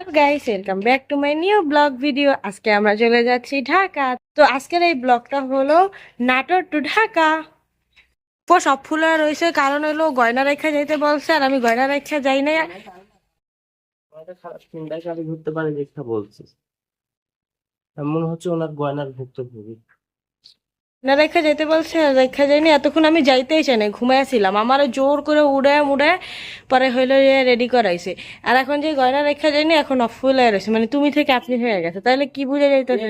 Guys welcome back to my new blog video আজকে আমরা চলে যাচ্ছি ঢাকা। তো আজকের এই ব্লগটা হলো নাটোর টু ঢাকা। ও সব ফুলে রয়েছে, কারণ হলো গয়না রেখা যাইতে বলছে, আর আমি গয়না রেখা যাই না ঘুরতে পারি দেখা বলছিস এমন হচ্ছে ওনার গয়নার না রেখা যাইতে বলছে রেখা যাইনি, এতক্ষণ আমি যাইতেই চাই না ঘুমাইছিলাম আমার জোর করে উড়ে মুড়ে পরে হইল রেডি করাইছে। আর এখন যে গয়না রেখা যায়নি এখন অফুল হয়ে রয়েছে। মানে তুমি থেকে আপনি হয়ে গেছে। তাহলে কি বুঝে যাইতেছে?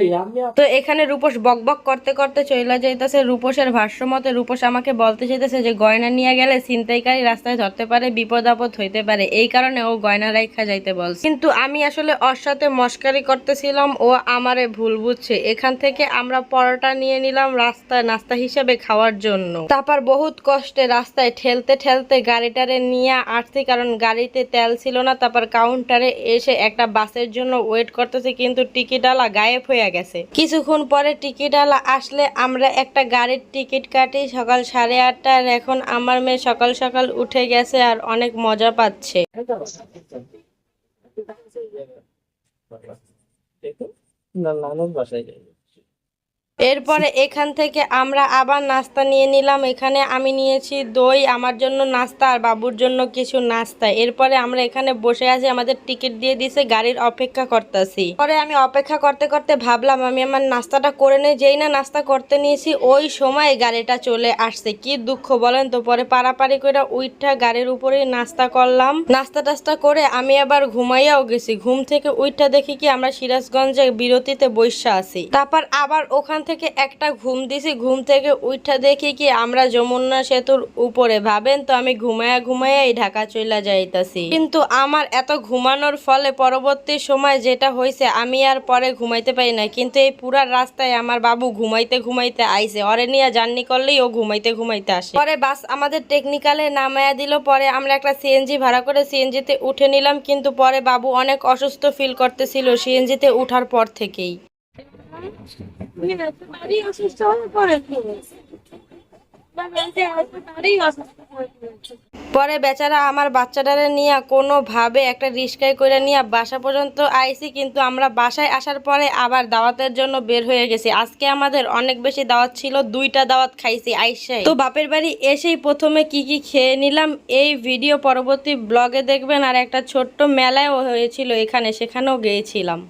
তো এখানে রূপস বক বক করতে করতে চলে যাইতেছে। রূপসের ভাষ্য মতে রূপস আমাকে বলতে চাইতেছে যে গয়না নিয়ে গেলে ছিনতাইকারী রাস্তায় ধরতে পারে বিপদ আপদ হইতে পারে। এই কারণে ও গয়না রাখা যাইতে বলছে। কিন্তু আমি আসলে ওর সাথে মস্কারি করতেছিলাম। ও আমারে ভুল বুঝছে। এখান থেকে আমরা পরোটা নিয়ে নিলাম রাস্তায় নাস্তা হিসেবে খাওয়ার জন্য। তারপর বহুত কষ্টে রাস্তায় ঠেলতে ঠেলতে গাড়িটারে নিয়ে আসছি কারণ গাড়িতে তেল ছিল না, তারপর কাউন্টারে এসে একটা বাসের জন্য ওয়েট করতেছি, কিন্তু টিকিটালা গায়েব হয়ে গেছে। কিছুক্ষণ পরে টিকিটালা আসলে আমরা একটা গাড়ির টিকিট কাটি সকাল সাড়ে আটটার, এখন আমার মেয়ে সকাল সকাল উঠে গেছে আর অনেক মজা পাচ্ছে। না নানুর বাসায় যাই এরপরে এখান থেকে আমরা আবার নাস্তা নিয়ে নিলাম। এখানে আমি নিয়েছি দই, আমার জন্য নাস্তা আর বাবুর জন্য কিছু নাস্তা। এরপরে আমরা এখানে বসে আছি, আমাদের টিকিট দিয়ে দিছে, গাড়ির অপেক্ষা করতেছি। পরে আমি অপেক্ষা করতে করতে ভাবলাম, আমি আমার নাস্তাটা করে নেই, যেই না নাস্তা করতে নিয়েছি, ওই সময় গাড়িটা চলে আসছে। কি দুঃখ বলেন তো? পরে পারাপারি করে উইঠা গাড়ির উপরেই নাস্তা করলাম। নাস্তা টাস্তা করে আমি আবার ঘুমাইয়াও গেছি। ঘুম থেকে উইঠা দেখি কি আমরা সিরাজগঞ্জে বিরতিতে বৈশা আছি। তারপর আবার ওখান থেকে একটা ঘুম দিছি, ঘুম থেকে উইঠা দেখি কি আমরা যমুনা সেতুর উপরে। ভাবেন তো আমি ঘুমায়া ঘুমায়া এই ঢাকা চলে যাইতাছি। কিন্তু আমার এত ঘুমানোর ফলে পরবর্তী সময় যেটা হয়েছে আমি আর পরে ঘুমাইতে পারি না। কিন্তু এই পুরা রাস্তায় আমার বাবু ঘুমাইতে ঘুমাইতে আইছে। অরে নিয়ে জার্নি করলেই ও ঘুমাইতে ঘুমাইতে আসে। পরে বাস আমাদের টেকনিক্যালে নামায়া দিল। পরে আমরা একটা সিএনজি ভাড়া করে সিএনজিতে উঠে নিলাম। কিন্তু পরে বাবু অনেক অসুস্থ ফিল করতেছিল সিএনজিতে উঠার পর থেকেই। পরে বেচারা আমার বাচ্চাটারে নিয়ে কোনোভাবে একটা রিস্কায় করে নিয়ে বাসা পর্যন্ত আইছি কিন্তু আমরা বাসায় আসার পরে আবার দাওয়াতের জন্য বের হয়ে গেছি। আজকে আমাদের অনেক বেশি দাওয়াত ছিল, দুইটা দাওয়াত খাইছি আইসাই। তো বাপের বাড়ি এসেই প্রথমে কি কি খেয়ে নিলাম, এই ভিডিও পরবর্তী ব্লগে দেখবেন, আর একটা ছোট্ট মেলায়ও হয়েছিল এখানে, সেখানেও গিয়েছিলাম।